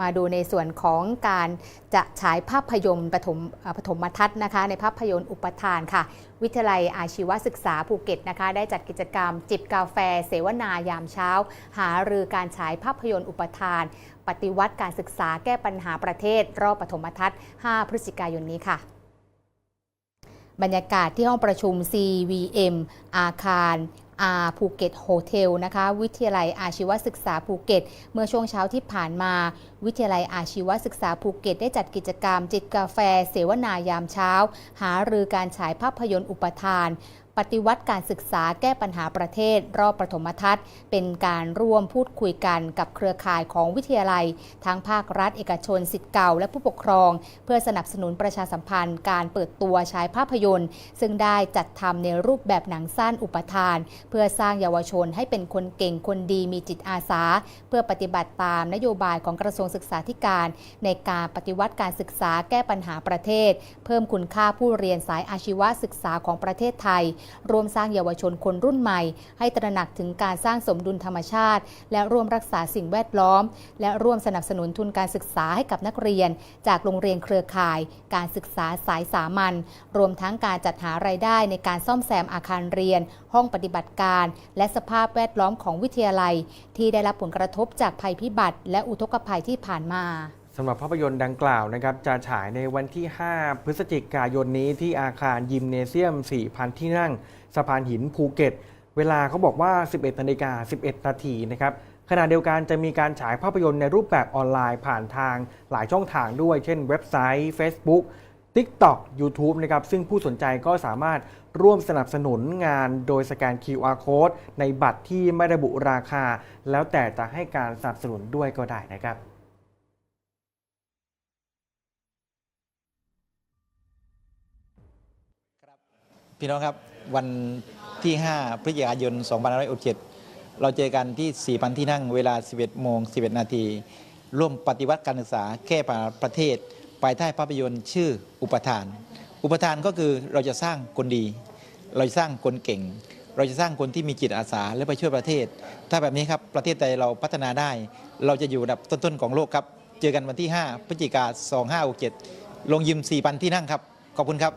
มาดูในส่วนของการจะฉายภาพยนตร์ปฐมปฐมทัศน์นะคะ ในภาพยนตร์อุปทานค่ะ วิทยาลัยอาชีวศึกษาภูเก็ตนะคะ ได้จัดกิจกรรมจิบกาแฟ เสวนายามเช้า หารือการฉายภาพยนตร์อุปทาน ปฏิวัติการศึกษาแก้ปัญหาประเทศ รอบปฐมทัศน์ 5 พฤศจิกายนนี้ค่ะบรรยากาศที่ห้องประชุม CVM อาคาร อาภูเก็ตโฮเทลนะคะวิทยาลัยอาชีวศึกษาภูเก็ต เมื่อช่วงเช้าที่ผ่านมา วิทยาลัยอาชีวศึกษาภูเก็ต ได้จัดกิจกรรมจิตกาแฟ เสวนายามเช้า หารือการฉายภาพยนตร์อุปทาน ปฏิวัติการศึกษาแก้ปัญหาประเทศ รอบประถมทัศน์ เป็นการร่วมพูดคุยกันกับเครือข่ายของวิทยาลัย ทั้งภาครัฐเอกชนสิทธิ์เก่าและผู้ปกครอง เพื่อสนับสนุนประชาสัมพันธ์ การเปิดตัวฉายภาพยนตร์ ซึ่งได้จัดทำในรูปแบบหนังสั้นอุปทาน เพื่อสร้างเยาวชนให้เป็นคนเก่งคนดีมีจิตอาสา เพื่อปฏิบัติตามนโยบายของกระทรวงศึกษาธิการ ในการปฏิวัติการศึกษาแก้ปัญหาประเทศ เพิ่มคุณค่าผู้เรียนสายอาชีวศึกษาของประเทศไทยร่วมสร้างเยาวชนคนรุ่นใหม่ ให้ตระหนักถึงการสร้างสมดุลธรรมชาติ และร่วมรักษาสิ่งแวดล้อม และร่วมสนับสนุนทุนการศึกษาให้กับนักเรียน จากโรงเรียนเครือข่าย การศึกษาสายสามัญรวมทั้งการจัดหารายได้ในการซ่อมแซมอาคารเรียน ห้องปฏิบัติการ และสภาพแวดล้อมของวิทยาลัย ที่ได้รับผลกระทบจากภัยพิบัติ และอุทกภัยที่ผ่านมา สำหรับภาพยนตร์ดังกล่าวนะครับจะฉายในวันที่ 5 พฤศจิกายนนี้ที่อาคารยิมเนเซียม 4,000 ที่นั่ง สะพานหินภูเก็ต เวลาเขาบอกว่า 11นาฬิกา11 นาทีนะครับขณะเดียวกันจะมีการฉายภาพยนตร์ในรูปแบบออนไลน์ผ่านทางหลายช่องทางด้วย เช่นเว็บไซต์ Facebook TikTok YouTube นะครับซึ่งผู้สนใจก็สามารถร่วมสนับสนุนงานโดยสแกน QR Code ในบัตรที่ไม่ระบุราคา แล้วแต่จะให้การสนับสนุนด้วยก็ได้นะครับ พี่น้องครับวันที่ 5 พฤศจิกายน2567 เราเจอกันที่ 4,000 ที่นั่งเวลา 11 โมง 11 นาที ร่วมปฏิวัติการศึกษาแก้ปัญหาประเทศ ภายใต้ภาพยนตร์ชื่ออุปทาน อุปทานก็คือเราจะสร้างคนดี เราจะสร้างคนเก่ง เราจะสร้างคนที่มีจิตอาสาและไปช่วยประเทศ ถ้าแบบนี้ครับประเทศใดเราพัฒนาได้ เราจะอยู่อันดับต้นๆของโลกครับ เจอกันวันที่ 5 พฤศจิกายน2567 ลงยิม 4,000 ที่นั่งครับ ขอบคุณครับ